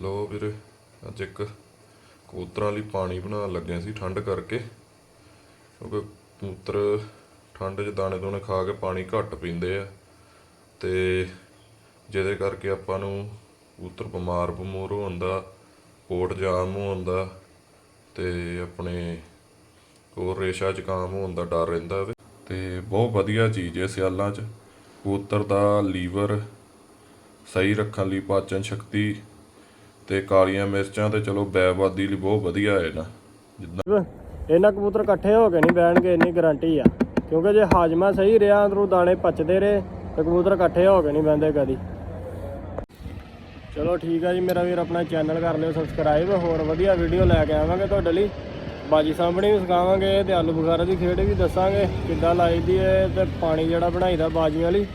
ਲੋ ਵੀਰੇ, ਅੱਜ ਇੱਕ ਕਬੂਤਰਾਂ ਲਈ ਪਾਣੀ ਬਣਾਉਣ ਲੱਗੇ ਸੀ ਠੰਡ ਕਰਕੇ। ਕਿਉਂਕਿ ਕਬੂਤਰ ਠੰਡ 'ਚ ਦਾਣੇ ਦੋਣੇ ਖਾ ਕੇ ਪਾਣੀ ਘੱਟ ਪੀਂਦੇ ਆ ਤੇ ਜਿਹਦੇ ਕਰਕੇ ਆਪਾਂ ਨੂੰ ਕਬੂਤਰ ਬਿਮਾਰ ਬਮੂਰ ਹੋਣ ਦਾ, ਪੋਟ ਜਾਮ ਹੋਣ ਦਾ ਤੇ ਆਪਣੇ ਹੋਰ ਰੇਸ਼ਾ ਜ਼ੁਕਾਮ ਹੋਣ ਦਾ ਡਰ ਰਹਿੰਦਾ ਵੇ। ਤੇ ਬਹੁਤ ਵਧੀਆ ਚੀਜ਼ ਹੈ ਸਿਆਲਾਂ 'ਚ। ਕਬੂਤਰ ਦਾ ਲੀਵਰ ਸਹੀ ਰੱਖਣ ਲਈ ਪਾਚਨ ਸ਼ਕਤੀ ਤੇ ਕਾਲੀਆਂ ਮਿਰਚਾਂ ਤੇ ਚਲੋ ਬੈਬਾਦੀ ਲਈ ਬਹੁਤ ਵਧੀਆ ਹੈ ਨਾ। ਜਿੱਦਾਂ ਇਹਨਾਂ ਕਬੂਤਰ ਇਕੱਠੇ ਹੋ ਕੇ ਨਹੀਂ ਬਹਿਣਗੇ, ਇੰਨੀ ਗਾਰੰਟੀ ਆ। ਕਿਉਂਕਿ ਜੇ ਹਾਜਮਾ ਸਹੀ ਰਿਹਾ, ਅੰਦਰੋਂ ਦਾਣੇ ਪਚਦੇ ਰਹੇ, ਤੇ ਕਬੂਤਰ ਇਕੱਠੇ ਹੋ ਕੇ ਨਹੀਂ ਬਹਿੰਦੇ ਕਦੀ। ਚਲੋ ਠੀਕ ਆ ਜੀ, ਮੇਰਾ ਵੀਰ ਆਪਣਾ ਚੈਨਲ ਕਰ ਲਿਓ ਸਬਸਕ੍ਰਾਈਬ ਹੋਰ ਵਧੀਆ ਵੀਡੀਓ ਲੈ ਕੇ ਆਵਾਂਗੇ ਤੁਹਾਡੇ ਲਈ। ਬਾਜੀ ਸਾਹਮਣੇ ਵੀ ਸਿਖਾਵਾਂਗੇ, ਤੇ ਆਲੂ ਬੁਖਾਰਾ ਦੀ ਖੇਡ ਵੀ ਦੱਸਾਂਗੇ, ਕਿੱਦਾਂ ਲਾਈਦੀ ਹੈ ਤੇ ਪਾਣੀ ਜਿਹੜਾ ਬਣਾਈਦਾ ਬਾਜੀਆਂ ਲਈ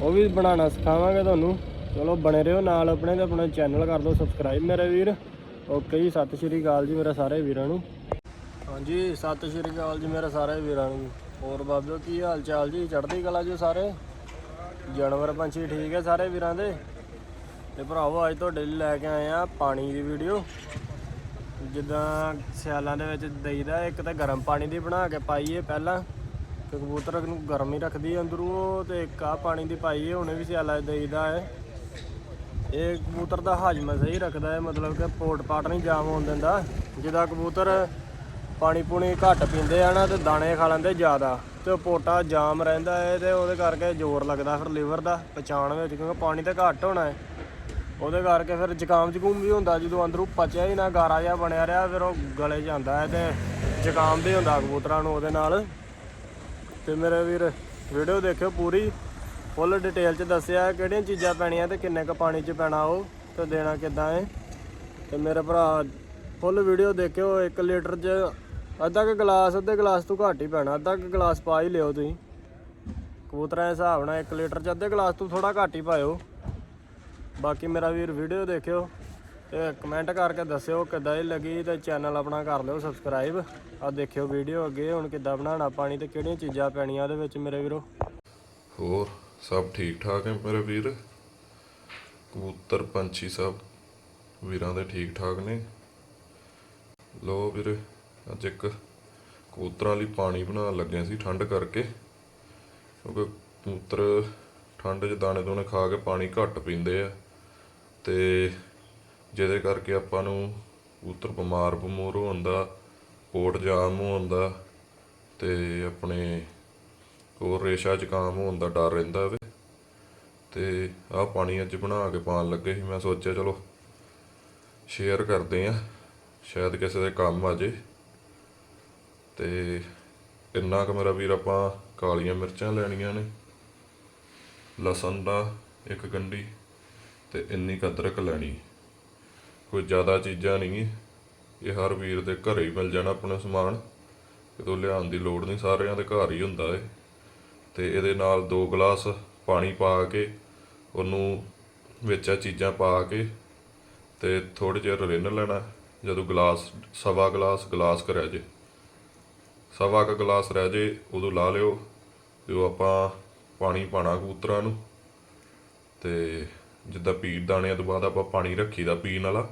ਉਹ ਵੀ ਬਣਾਉਣਾ ਸਿਖਾਵਾਂਗੇ ਤੁਹਾਨੂੰ। ਚਲੋ ਬਣੇ ਰਹੋ ਨਾਲ ਆਪਣੇ ਤੇ ਆਪਣੇ ਚੈਨਲ ਕਰ ਦਿਓ ਸਬਸਕ੍ਰਾਈਬ ਮੇਰੇ ਵੀਰ। ਓਕੇ ਜੀ, ਸਤਿ ਸ਼੍ਰੀ ਅਕਾਲ ਜੀ ਮੇਰੇ ਸਾਰੇ ਵੀਰਾਂ ਨੂੰ। ਹਾਂਜੀ, ਸਤਿ ਸ਼੍ਰੀ ਅਕਾਲ ਜੀ ਮੇਰੇ ਸਾਰੇ ਵੀਰਾਂ ਨੂੰ। ਹੋਰ ਬਾਬਿਓ, ਕੀ ਹਾਲ ਚਾਲ ਜੀ? ਚੜ੍ਹਦੀ ਕਲਾ ਜੀ ਸਾਰੇ? ਜਾਨਵਰ ਪੰਛੀ ਠੀਕ ਹੈ ਸਾਰੇ ਵੀਰਾਂ ਦੇ? ਤੇ ਭਰਾਵੋ, ਅੱਜ ਤੁਹਾਡੇ ਲਈ ਲੈ ਕੇ ਆਏ ਆ ਪਾਣੀ ਦੀ ਵੀਡੀਓ ਜਿੱਦਾਂ ਸਿਆਲਾਂ ਦੇ ਵਿੱਚ ਦਈਦਾ ਇੱਕ ਤਾਂ ਗਰਮ ਪਾਣੀ ਦੀ ਬਣਾ ਕੇ ਪਾਈਏ ਪਹਿਲਾਂ। ਕਿ ਕਬੂਤਰ ਨੂੰ ਗਰਮ ਹੀ ਰੱਖਦੀ ਹੈ ਅੰਦਰੋਂ, ਤੇ ਇੱਕ ਆ ਪਾਣੀ ਦੀ ਪਾਈਏ ਹੁਣੇ ਵੀ ਸਿਆਲਾਂ 'ਚ ਦਈਦਾ ਹੈ। ਇਹ ਕਬੂਤਰ ਦਾ ਹਾਜਮਾ ਸਹੀ ਰੱਖਦਾ ਹੈ, ਮਤਲਬ ਕਿ ਪੋਟ ਪਾਟ ਨਹੀਂ ਜਾਮ ਹੋਣ ਦਿੰਦਾ। ਜਿਹਦਾ ਕਬੂਤਰ ਪਾਣੀ ਪੂਣੀ ਘੱਟ ਪੀਂਦੇ ਆ ਨਾ ਤੇ ਦਾਣੇ ਖਾ ਲੈਂਦੇ ਜ਼ਿਆਦਾ। ਤੇ ਉਹ ਪੋਟਾ ਜਾਮ ਰਹਿੰਦਾ ਹੈ ਤੇ ਉਹਦੇ ਕਰਕੇ ਜ਼ੋਰ ਲੱਗਦਾ ਫਿਰ ਲਿਵਰ ਦਾ ਪਛਾਣ ਵਿੱਚ, ਕਿਉਂਕਿ ਪਾਣੀ ਤਾਂ ਘੱਟ ਹੋਣਾ ਹੈ। ਉਹਦੇ ਕਰਕੇ ਫਿਰ ਜ਼ੁਕਾਮ ਜ਼ੁਕੂਮ ਵੀ ਹੁੰਦਾ, ਜਦੋਂ ਅੰਦਰੋਂ ਪਚਿਆ ਹੀ ਨਾ, ਗਾਰਾ ਜਿਹਾ ਬਣਿਆ ਰਿਹਾ, ਫਿਰ ਉਹ ਗਲੇ 'ਚ ਜਾਂਦਾ ਹੈ ਤੇ ਜ਼ੁਕਾਮ ਵੀ ਹੁੰਦਾ ਕਬੂਤਰਾਂ ਨੂੰ ਉਹਦੇ ਨਾਲ। ਤੇ ਮੇਰੇ ਵੀਰ ਵੀਡੀਓ ਦੇਖਿਓ ਪੂਰੀ। ਫੁੱਲ ਡਿਟੇਲ ਚ ਦੱਸਿਆ ਕਿਹੜੀਆਂ ਚੀਜ਼ਾਂ ਪੈਣੀਆਂ ਤੇ ਕਿੰਨੇ ਕ ਪਾਣੀ ਚ ਪੈਣਾ ਉਹ ਤੇ ਦੇਣਾ ਕਿੱਦਾਂ ਹੈ ਤੇ ਮੇਰੇ ਭਰਾ, ਫੁੱਲ ਵੀਡੀਓ ਦੇਖਿਓ 1 ਲੀਟਰ ਚ ਅੱਧਾ ਕ ਗਲਾਸ, ਅੱਧੇ ਗਲਾਸ ਤੋਂ ਘੱਟ ਹੀ ਪੈਣਾ, ਅੱਧਾ ਕ ਗਲਾਸ ਪਾ ਹੀ ਲਿਓ ਤੁਸੀਂ। ਕਬੂਤਰਾਂ ਦੇ ਹਿਸਾਬ ਨਾਲ 1 ਲੀਟਰ ਚ ਅੱਧੇ ਗਲਾਸ ਤੋਂ ਥੋੜਾ ਘੱਟ ਹੀ ਪਾਇਓ। ਬਾਕੀ ਮੇਰਾ ਵੀਰ ਵੀਡੀਓ ਦੇਖਿਓ ਤੇ ਕਮੈਂਟ ਕਰਕੇ ਦੱਸਿਓ ਕਿੱਦਾਂ ਦੀ ਲੱਗੀ ਤੇ ਚੈਨਲ ਆਪਣਾ ਕਰ ਲਿਓ ਸਬਸਕ੍ਰਾਈਬ ਆ ਦੇਖਿਓ ਵੀਡੀਓ ਅੱਗੇ ਹੁਣ ਕਿੱਦਾਂ ਬਣਾਉਣਾ ਪਾਣੀ ਤੇ ਕਿਹੜੀਆਂ ਚੀਜ਼ਾਂ ਪੈਣੀਆਂ ਉਹਦੇ ਵਿੱਚ ਮੇਰੇ ਵੀਰੋ। ਹੋਰ? ਸਭ ਠੀਕ ਠਾਕ ਹੈ ਮੇਰੇ ਵੀਰ? ਕਬੂਤਰ ਪੰਛੀ ਸਭ ਵੀਰਾਂ ਦੇ ਠੀਕ ਠਾਕ ਨੇ? ਲੋ ਵੀਰ, ਅੱਜ ਇੱਕ ਕਬੂਤਰਾਂ ਲਈ ਪਾਣੀ ਬਣਾਉਣ ਲੱਗੇ ਸੀ ਠੰਡ ਕਰਕੇ। ਕਿਉਂਕਿ ਕਬੂਤਰ ਠੰਡ 'ਚ ਦਾਣੇ ਦੋਣੇ ਖਾ ਕੇ ਪਾਣੀ ਘੱਟ ਪੀਂਦੇ ਆ। ਤੇ ਜਿਹਦੇ ਕਰਕੇ ਆਪਾਂ ਨੂੰ ਕਬੂਤਰ ਬਿਮਾਰ ਬਮੂਰ ਹੋਣ ਦਾ, ਪੋਟ ਜਾਮ ਹੋਣ ਦਾ ਤੇ ਆਪਣੇ ਹੋਰ ਰੇਸ਼ਾ ਜ਼ੁਕਾਮ ਹੋਣ ਦਾ ਡਰ ਰਹਿੰਦਾ ਵੇ। ਤੇ ਆਹ ਪਾਣੀ ਅੱਜ ਬਣਾ ਕੇ ਪਾਣ ਲੱਗੇ ਸੀ, ਮੈਂ ਸੋਚਿਆ ਚਲੋ ਸ਼ੇਅਰ ਕਰਦੇ ਆ। ਸ਼ਾਇਦ ਕਿਸੇ ਦੇ ਕੰਮ ਆ ਜੇ। ਤੇ ਇੰਨਾ ਕੁ ਮੇਰਾ ਵੀਰ ਆਪਾਂ ਕਾਲੀਆਂ ਮਿਰਚਾਂ ਲੈਣੀਆਂ ਨੇ, ਲਸਣ ਦਾ ਇੱਕ ਗੰਢੀ ਤੇ ਇੰਨੀ ਕੁ ਅਦਰਕ ਲੈਣੀ। ਕੋਈ ਜ਼ਿਆਦਾ ਚੀਜ਼ਾਂ ਨਹੀਂ ਇਹ ਹਰ ਵੀਰ ਦੇ ਘਰੇ ਹੀ ਮਿਲ ਜਾਣਾ ਆਪਣਾ ਸਮਾਨ। ਕਿਤੋਂ ਲਿਆਉਣ ਦੀ ਲੋੜ ਨਹੀਂ, ਸਾਰਿਆਂ ਦੇ ਘਰ ਹੀ ਹੁੰਦਾ ਏ। ਤੇ ਇਹਦੇ ਨਾਲ ਦੋ ਗਲਾਸ ਪਾਣੀ ਪਾ ਕੇ ਉਹਨੂੰ ਵਿੱਚ ਆ ਚੀਜ਼ਾਂ ਪਾ ਕੇ ਤੇ ਥੋੜੇ ਜਿਹਾ ਰਿੰਨ ਲੈਣਾ, ਜਦੋਂ ਗਲਾਸ, ਸਵਾ ਗਲਾਸ ਗਲਾਸ ਰਹਿ ਜੇ। ਸਵਾ ਕ ਗਲਾਸ ਰਹਿ ਜੇ, ਉਦੋਂ ਲਾ ਲਿਓ ਜੋ ਆਪਾਂ ਪਾਣੀ ਪਾਣਾ ਕਬੂਤਰਾਂ ਨੂੰ। ਤੇ ਜਿੱਦਾਂ ਪੀੜ ਦਾਣਿਆਂ ਤੋਂ ਬਾਅਦ ਆਪਾਂ ਪਾਣੀ ਰੱਖੀਦਾ ਪੀਣ ਵਾਲਾ,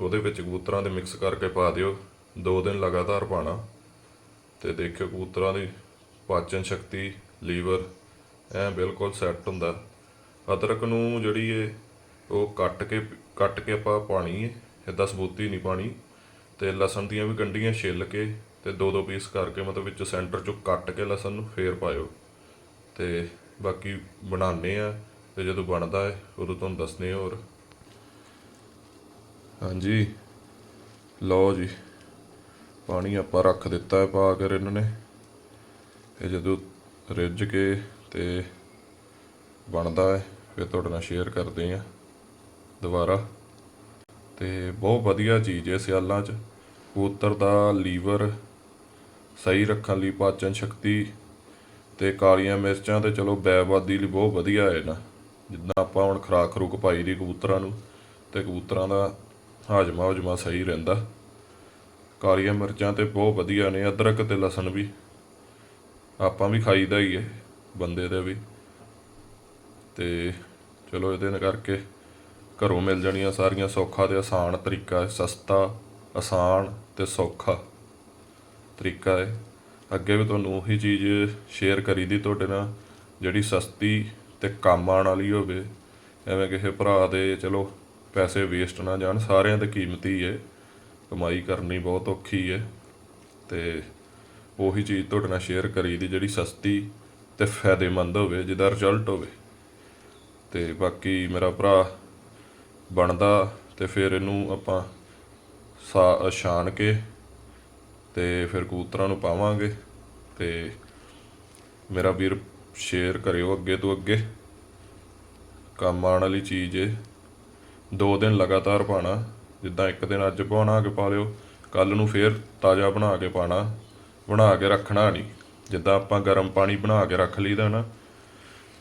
ਉਹਦੇ ਵਿੱਚ ਕਬੂਤਰਾਂ ਦੇ ਮਿਕਸ ਕਰਕੇ ਪਾ ਦਿਓ। ਦੋ ਦਿਨ ਲਗਾਤਾਰ ਪਾਣਾ ਤੇ ਦੇਖਿਓ ਕਬੂਤਰਾਂ ਦੀ ਪਾਚਨ ਸ਼ਕਤੀ, ਲੀਵਰ ਐ ਬਿਲਕੁਲ ਸੈੱਟ ਹੁੰਦਾ। ਅਦਰਕ ਨੂੰ ਜਿਹੜੀ ਏ ਉਹ ਕੱਟ ਕੇ ਕੱਟ ਕੇ ਆਪਾਂ ਪਾਣੀ ਏ ਇਦਾਂ ਸਬੂਤੀ ਨਹੀਂ ਪਾਣੀ, ਤੇ ਲਸਣ ਦੀਆਂ ਵੀ ਗੰਢੀਆਂ ਛਿੱਲ ਕੇ ਤੇ ਦੋ ਦੋ ਪੀਸ ਕਰਕੇ ਮਤਲਬ ਵਿੱਚ ਸੈਂਟਰ ਚੋਂ ਕੱਟ ਕੇ ਲਸਣ ਨੂੰ ਫੇਰ ਪਾਇਓ। ਤੇ ਬਾਕੀ ਬਣਾਉਂਦੇ ਆ ਤੇ ਜਦੋਂ ਬਣਦਾ ਹੈ, ਉਦੋਂ ਤੁਹਾਨੂੰ ਦੱਸਦੇ ਹੋਰ। ਹਾਂਜੀ। ਲਓ ਜੀ। ਪਾਣੀ ਆਪਾਂ ਰੱਖ ਦਿੱਤਾ ਹੈ ਪਾ ਕੇ ਇਹਨਾਂ ਨੇ। ਇਹ ਜਦੋਂ ਰਿੱਝ ਕੇ ਤੇ ਬਣਦਾ ਹੈ, ਫਿਰ ਤੁਹਾਡੇ ਨਾਲ ਸ਼ੇਅਰ ਕਰਦੇ ਆ ਦੁਬਾਰਾ। ਤੇ ਬਹੁਤ ਵਧੀਆ ਚੀਜ਼ ਹੈ ਸਿਆਲਾਂ 'ਚ। ਕਬੂਤਰ ਦਾ ਲੀਵਰ ਸਹੀ ਰੱਖਣ ਲਈ ਪਾਚਨ ਸ਼ਕਤੀ ਤੇ ਕਾਲੀਆਂ ਮਿਰਚਾਂ ਤੇ ਚਲੋ ਬੈਬਾਦੀ ਲਈ ਬਹੁਤ ਵਧੀਆ ਹੈ ਨਾ। ਜਿੱਦਾਂ ਆਪਾਂ ਹੁਣ ਖੁਰਾਕ ਖਰੂਕ ਪਾਈ ਦੀ ਕਬੂਤਰਾਂ ਨੂੰ, ਤੇ ਕਬੂਤਰਾਂ ਦਾ ਹਾਜਮਾ ਹੁਜਮਾ ਸਹੀ ਰਹਿੰਦਾ। ਕਾਲੀਆਂ ਮਿਰਚਾਂ ਤੇ ਬਹੁਤ ਵਧੀਆ ਨੇ, ਅਦਰਕ ਤੇ ਲਸਣ ਵੀ। ਆਪਾਂ ਵੀ ਖਾਈਦਾ ਹੀ ਹੈ, ਬੰਦੇ ਦੇ ਵੀ। ਤੇ ਚਲੋ ਇਹਦੇ ਨਾਲ ਕਰਕੇ ਘਰੋਂ ਮਿਲ ਜਾਣੀਆਂ ਸਾਰੀਆਂ ਸੌਖਾ ਤੇ ਆਸਾਨ ਤਰੀਕਾ ਹੈ, ਸਸਤਾ, ਆਸਾਨ ਤੇ ਸੌਖਾ ਤਰੀਕਾ ਹੈ। ਅੱਗੇ ਵੀ ਤੁਹਾਨੂੰ ਉਹੀ ਚੀਜ਼ ਸ਼ੇਅਰ ਕਰੀ ਦੀ ਤੁਹਾਡੇ ਨਾਲ, ਜਿਹੜੀ ਸਸਤੀ ਤੇ ਕੰਮ ਆਉਣ ਵਾਲੀ ਹੋਵੇ। ਐਵੇਂ ਕਿਸੇ ਭਰਾ ਦੇ ਚਲੋ ਪੈਸੇ ਵੇਸਟ ਨਾ ਜਾਣ, ਸਾਰਿਆਂ 'ਤੇ ਕੀਮਤੀ ਹੈ। ਕਮਾਈ ਕਰਨੀ ਬਹੁਤ ਔਖੀ ਹੈ। ਤੇ ਉਹੀ ਚੀਜ਼ ਤੁਹਾਡੇ ਨਾਲ ਸ਼ੇਅਰ ਕਰੀ ਦੀ ਜਿਹੜੀ ਸਸਤੀ ਤੇ ਫਾਇਦੇਮੰਦ ਹੋਵੇ, ਜਿਹਦਾ ਰਿਜ਼ਲਟ ਹੋਵੇ। ਤੇ ਬਾਕੀ ਮੇਰਾ ਭਰਾ ਬਣਦਾ ਤੇ ਫਿਰ ਇਹਨੂੰ ਆਪਾਂ ਸਾ, ਛਾਣ ਕੇ ਤੇ ਫਿਰ ਕਬੂਤਰਾਂ ਨੂੰ ਪਾਵਾਂਗੇ ਤੇ ਮੇਰਾ ਵੀਰ ਸ਼ੇਅਰ ਕਰਿਓ ਅੱਗੇ ਤੋਂ ਅੱਗੇ। ਕੰਮ ਆਉਣ ਵਾਲੀ ਚੀਜ਼ ਏ। ਦੋ ਦਿਨ ਲਗਾਤਾਰ ਪਾਣਾ ਜਿੱਦਾਂ ਇੱਕ ਦਿਨ ਅੱਜ ਪਾਉਣਾ ਕਿ ਪਾ ਲਿਓ ਕੱਲ ਨੂੰ ਫੇਰ ਤਾਜ਼ਾ ਬਣਾ ਕੇ ਪਾਣਾ ਬਣਾ ਕੇ ਰੱਖਣਾ ਨਹੀਂ। ਜਿੱਦਾਂ ਆਪਾਂ ਗਰਮ ਪਾਣੀ ਬਣਾ ਕੇ ਰੱਖ ਲਈਦਾ ਨਾ,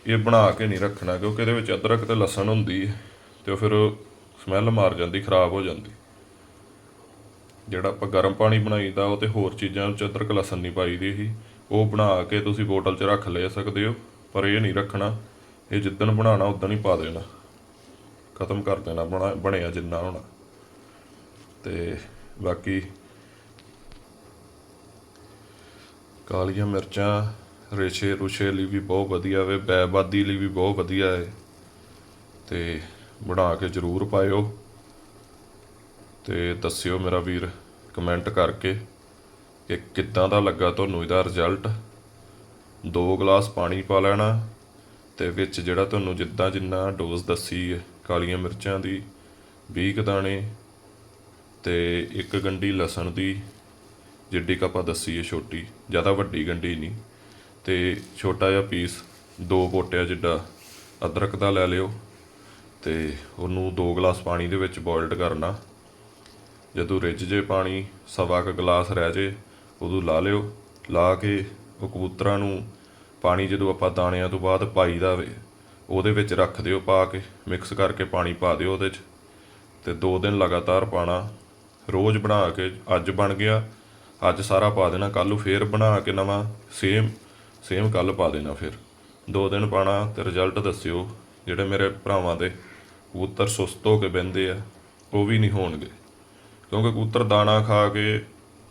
ਇਹ ਬਣਾ ਕੇ ਨਹੀਂ ਰੱਖਣਾ, ਕਿਉਂਕਿ ਇਹਦੇ ਵਿੱਚ ਅਦਰਕ ਤੇ ਲਸਣ ਹੁੰਦੀ ਹੈ ਤੇ ਉਹ ਫਿਰ ਸਮੈਲ ਮਾਰ ਜਾਂਦੀ, ਖਰਾਬ ਹੋ ਜਾਂਦੀ। ਜਿਹੜਾ ਆਪਾਂ ਗਰਮ ਪਾਣੀ ਬਣਾਈਦਾ, ਉਹ ਤੇ ਹੋਰ ਚੀਜ਼ਾਂ ਵਿੱਚ ਅਦਰਕ, ਲਸਣ ਨਹੀਂ ਪਾਈਦੀ ਸੀ। ਉਹ ਬਣਾ ਕੇ ਤੁਸੀਂ ਬੋਟਲ 'ਚ ਰੱਖ ਲੈ ਸਕਦੇ ਹੋ, ਪਰ ਇਹ ਨਹੀਂ ਰੱਖਣਾ। ਇਹ ਜਿੱਦਣ ਬਣਾਉਣਾ ਉਦੋਂ ਹੀ ਪਾ ਦੇਣਾ। ਖਤਮ ਕਰ ਦੇਣਾ, ਬਣਾ, ਬਣਿਆ ਜਿੰਨਾ ਹੋਣਾ। ਤੇ ਬਾਕੀ ਕਾਲੀਆਂ ਮਿਰਚਾਂ, ਰੇਸ਼ੇ ਰੁਸ਼ੇ ਲਈ ਵੀ ਬਹੁਤ ਵਧੀਆ ਵੇ, ਬੈਬਾਦੀ ਲਈ ਵੀ ਬਹੁਤ ਵਧੀਆ ਹੈ ਤੇ ਬਣਾ ਕੇ ਜ਼ਰੂਰ ਪਾਇਓ। ਤੇ ਦੱਸਿਓ ਮੇਰਾ ਵੀਰ, ਕਮੈਂਟ ਕਰਕੇ ਕਿ ਕਿੱਦਾਂ ਦਾ ਲੱਗਾ ਤੁਹਾਨੂੰ ਇਹਦਾ ਰਿਜ਼ਲਟ? ਦੋ ਗਲਾਸ ਪਾਣੀ ਪਾ ਲੈਣਾ ਤੇ ਵਿੱਚ ਜਿਹੜਾ ਤੁਹਾਨੂੰ ਜਿੱਦਾਂ ਜਿੰਨਾ ਡੋਜ਼ ਦੱਸੀ ਹੈ ਕਾਲੀਆਂ ਮਿਰਚਾਂ ਦੀ 20 ਕੁ ਦਾਣੇ ਤੇ ਇੱਕ ਗੰਢੀ ਲਸਣ ਦੀ ਜਿੱਡੀ ਕੁ ਆਪਾਂ ਦੱਸੀ ਹੈ ਛੋਟੀ, ਜ਼ਿਆਦਾ ਵੱਡੀ ਗੰਢੀ ਨਹੀਂ। ਤੇ ਛੋਟਾ ਜਿਹਾ ਪੀਸ ਦੋ ਪੋਟਿਆ ਜਿੱਡਾ ਅਦਰਕ ਦਾ ਲੈ ਲਿਓ ਤੇ ਉਹਨੂੰ ਦੋ ਗਲਾਸ ਪਾਣੀ ਦੇ ਵਿੱਚ ਬੋਇਲਡ ਕਰਨਾ। ਜਦੋਂ ਰਿੱਝ ਜੇ ਪਾਣੀ, ਸਵਾ ਕੁ ਗਲਾਸ ਰਹਿ ਜੇ, ਉਦੋਂ ਲਾ ਲਿਓ। ਲਾ ਕੇ ਉਹ ਕਬੂਤਰਾਂ ਨੂੰ ਪਾਣੀ ਜਦੋਂ ਆਪਾਂ ਦਾਣਿਆਂ ਤੋਂ ਬਾਅਦ ਪਾਈਦਾ ਵੇ, ਉਹਦੇ ਵਿੱਚ ਰੱਖ ਦਿਓ ਪਾ ਕੇ ਮਿਕਸ ਕਰਕੇ ਪਾਣੀ ਪਾ ਦਿਓ ਉਹਦੇ 'ਚ। ਤੇ ਦੋ ਦਿਨ ਲਗਾਤਾਰ ਪਾਣਾ ਰੋਜ਼ ਬਣਾ ਕੇ ਅੱਜ ਬਣ ਗਿਆ। ਅੱਜ ਸਾਰਾ ਪਾ ਦੇਣਾ ਕੱਲ ਨੂੰ ਫੇਰ ਬਣਾ ਕੇ ਨਵਾਂ ਸੇਮ ਸੇਮ ਕੱਲ ਪਾ ਦੇਣਾ ਫਿਰ। ਦੋ ਦਿਨ ਪਾਣਾ ਤੇ ਰਿਜ਼ਲਟ ਦੱਸਿਓ, ਜਿਹੜੇ ਮੇਰੇ ਭਰਾਵਾਂ ਦੇ ਕਬੂਤਰ ਸੁਸਤ ਹੋ ਕੇ ਬਹਿੰਦੇ ਆ, ਉਹ ਵੀ ਨਹੀਂ ਹੋਣਗੇ। ਕਿਉਂਕਿ ਕਬੂਤਰ ਦਾਣਾ ਖਾ ਕੇ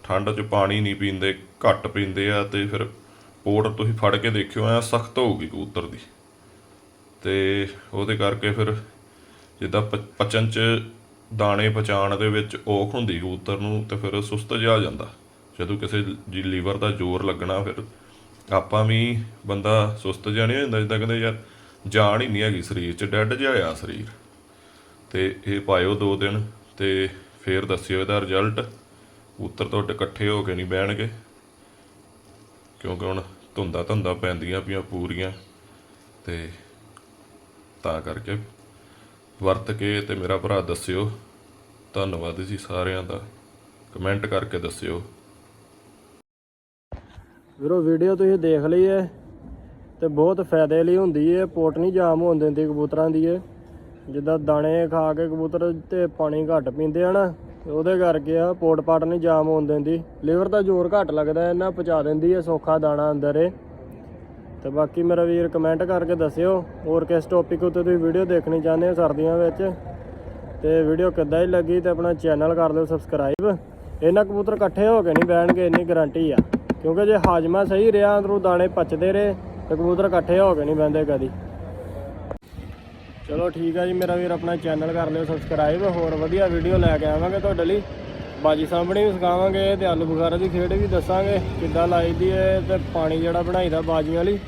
ਠੰਡ 'ਚ ਪਾਣੀ ਨਹੀਂ ਪੀਂਦੇ, ਘੱਟ ਪੀਂਦੇ ਆ ਤੇ ਫਿਰ ਪੋਟ ਤੁਸੀਂ ਫੜ ਕੇ ਦੇਖਿਓ, ਐ ਸਖਤ ਹੋਊਗੀ ਕਬੂਤਰ ਦੀ। ਤੇ ਉਹਦੇ ਕਰਕੇ ਫਿਰ ਜਿੱਦਾਂ ਪ- ਪਚਨ 'ਚ ਦਾਣੇ ਪਚਾਣ ਦੇ ਵਿੱਚ ਔਖ ਹੁੰਦੀ ਕਬੂਤਰ ਨੂੰ, ਤੇ ਫਿਰ ਸੁਸਤ ਜਿਹਾ ਜਾਂਦਾ। ਜਦੋਂ ਕਿਸੇ ਜੀ ਲੀਵਰ ਦਾ ਜ਼ੋਰ ਲੱਗਣਾ ਫਿਰ ਆਪਾਂ ਵੀ ਬੰਦਾ ਸੁਸਤ ਜਿਹਾ ਨਹੀਂ ਹੁੰਦਾ ਜਿੱਦਾਂ ਕਹਿੰਦੇ ਯਾਰ ਜਾਨ ਹੀ ਨਹੀਂ ਹੈਗੀ ਸਰੀਰ 'ਚ, ਡੈੱਡ ਜਿਹਾ ਆ ਸਰੀਰ। ਤੇ ਇਹ ਪਾਇਓ ਦੋ ਦਿਨ ਤੇ ਫੇਰ ਦੱਸਿਓ ਇਹਦਾ ਰਿਜ਼ਲਟ ਉੱਤਰ ਤੁਹਾਡੇ ਇਕੱਠੇ ਹੋ ਕੇ ਨਹੀਂ ਬਹਿਣਗੇ। ਕਿਉਂਕਿ ਹੁਣ ਧੁੰਦਾ ਧੁੰਦਾ ਪੈਂਦੀਆਂ ਪਈਆਂ ਪੂਰੀਆਂ। ਤੇ ਤਾਂ ਕਰਕੇ ਵਰਤ ਕੇ ਤੇ ਮੇਰਾ ਭਰਾ ਦੱਸਿਓ। ਧੰਨਵਾਦ ਜੀ ਸਾਰਿਆਂ ਦਾ। ਕਮੈਂਟ ਕਰਕੇ ਦੱਸਿਓ। ਵੀਰੋ ਵੀਡੀਓ ਤੁਸੀਂ ਦੇਖ ਲਈ ਹੈ ਤੇ ਬਹੁਤ ਫਾਇਦੇ ਲਈ ਹੁੰਦੀ ਹੈ। ਪੋਟ ਨਹੀਂ ਜਾਮ ਹੋਣ ਦਿੰਦੀ ਕਬੂਤਰਾਂ ਦੀ ਹੈ ਜਿੱਦਾਂ ਦਾਣੇ ਖਾ ਕੇ ਕਬੂਤਰ ਤੇ ਪਾਣੀ ਘੱਟ ਪੀਂਦੇ ਆ ਨਾ, ਉਹਦੇ ਕਰਕੇ ਆ ਪੋਟ ਪਾਟ ਨਹੀਂ ਜਾਮ ਹੋਣ ਦਿੰਦੀ। ਲੀਵਰ ਦਾ ਜ਼ੋਰ ਘੱਟ ਲੱਗਦਾ ਇਹਨਾਂ ਪਚਾ ਦਿੰਦੀ ਹੈ ਸੌਖਾ ਦਾਣਾ ਅੰਦਰ ਇਹ। ਤੇ ਬਾਕੀ ਮੇਰਾ ਵੀਰ ਕਮੈਂਟ ਕਰਕੇ ਦੱਸਿਓ, ਹੋਰ ਕਿਸ ਟੌਪਿਕ ਉੱਤੇ ਤੁਸੀਂ ਵੀਡੀਓ ਦੇਖਣੀ ਚਾਹੁੰਦੇ ਹੋ ਸਰਦੀਆਂ ਵਿੱਚ? ਤੇ ਵੀਡੀਓ ਕਿੱਦਾਂ ਹੀ ਲੱਗੀ ਤੇ ਆਪਣਾ ਚੈਨਲ ਕਰ ਦਿਓ ਸਬਸਕ੍ਰਾਈਬ ਇਹਨਾਂ ਕਬੂਤਰ ਇਕੱਠੇ ਹੋ ਕੇ ਨਹੀਂ ਬਹਿਣਗੇ, ਇੰਨੀ ਗਾਰੰਟੀ ਆ। ਕਿਉਂਕਿ ਜੇ ਹਾਜਮਾ ਸਹੀ ਰਿਹਾ, ਅੰਦਰੋਂ ਦਾਣੇ ਪਚਦੇ ਰਹੇ ਤੇ ਕਬੂਤਰ ਇਕੱਠੇ ਹੋ ਕੇ ਨਹੀਂ ਬਹਿੰਦੇ ਕਦੀ। ਚਲੋ ਠੀਕ ਆ ਜੀ, ਮੇਰਾ ਵੀਰ ਆਪਣਾ ਚੈਨਲ ਕਰ ਲਿਓ ਸਬਸਕ੍ਰਾਈਬ ਹੋਰ ਵਧੀਆ ਵੀਡੀਓ ਲੈ ਕੇ ਆਵਾਂਗੇ ਤੁਹਾਡੇ ਲਈ। ਬਾਜੀ ਸਾਹਮਣੇ ਵੀ ਸਿਖਾਵਾਂਗੇ, ਤੇ ਆਲੂ ਬੁਖਾਰਾ ਦੀ ਖੇਡ ਵੀ ਦੱਸਾਂਗੇ, ਕਿੱਦਾਂ ਲਾਈਦੀ ਹੈ ਤੇ ਪਾਣੀ ਜਿਹੜਾ ਬਣਾਈਦਾ ਬਾਜੀਆਂ ਲਈ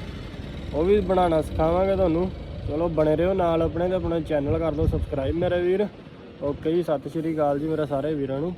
ਉਹ ਵੀ ਬਣਾਉਣਾ ਸਿਖਾਵਾਂਗੇ ਤੁਹਾਨੂੰ। ਚਲੋ ਬਣੇ ਰਹੋ ਨਾਲ ਆਪਣੇ ਤੇ ਆਪਣਾ ਚੈਨਲ ਕਰ ਦਿਓ ਸਬਸਕ੍ਰਾਈਬ ਮੇਰੇ ਵੀਰ। ਓਕੇ ਜੀ, ਸਤਿ ਸ਼੍ਰੀ ਅਕਾਲ ਜੀ ਮੇਰਾ ਸਾਰੇ ਵੀਰਾਂ ਨੂੰ।